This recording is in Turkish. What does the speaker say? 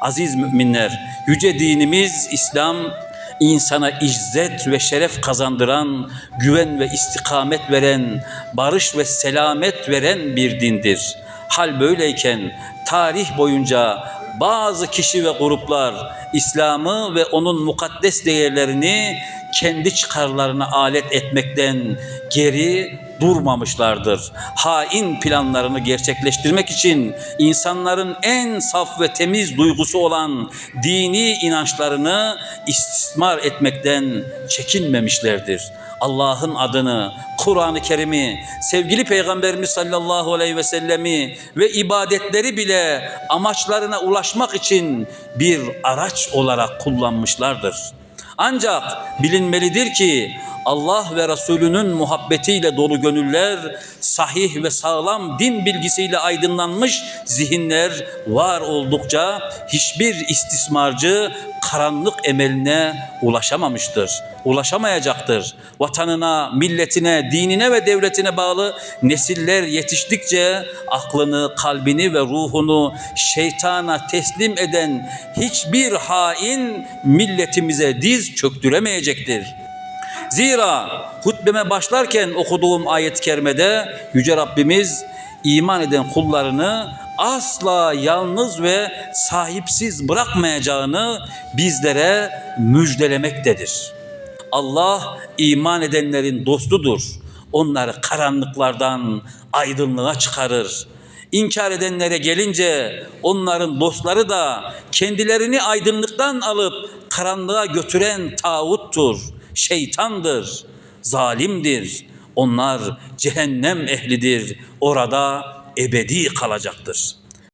Aziz müminler, yüce dinimiz İslam insana izzet ve şeref kazandıran, güven ve istikamet veren, barış ve selamet veren bir dindir. Hal böyleyken tarih boyunca bazı kişi ve gruplar İslam'ı ve onun mukaddes değerlerini kendi çıkarlarına alet etmekten geri durmamışlardır. Hain planlarını gerçekleştirmek için insanların en saf ve temiz duygusu olan dini inançlarını istismar etmekten çekinmemişlerdir. Allah'ın adını, Kur'an-ı Kerim'i, sevgili Peygamberimiz sallallahu aleyhi ve sellemi ve ibadetleri bile amaçlarına ulaşmak için bir araç olarak kullanmışlardır. Ancak bilinmelidir ki Allah ve Resulünün muhabbetiyle dolu gönüller, sahih ve sağlam din bilgisiyle aydınlanmış zihinler var oldukça hiçbir istismarcı karanlık emeline ulaşamamıştır, ulaşamayacaktır. Vatanına, milletine, dinine ve devletine bağlı nesiller yetiştikçe aklını, kalbini ve ruhunu şeytana teslim eden hiçbir hain milletimize diz çöktüremeyecektir. Zira hutbeme başlarken okuduğum ayet-i kerimede Yüce Rabbimiz iman eden kullarını asla yalnız ve sahipsiz bırakmayacağını bizlere müjdelemektedir. Allah iman edenlerin dostudur. Onları karanlıklardan aydınlığa çıkarır. İnkar edenlere gelince onların dostları da kendilerini aydınlıktan alıp karanlığa götüren tağuttur, şeytandır, zalimdir. Onlar cehennem ehlidir, orada ebedi kalacaktır.''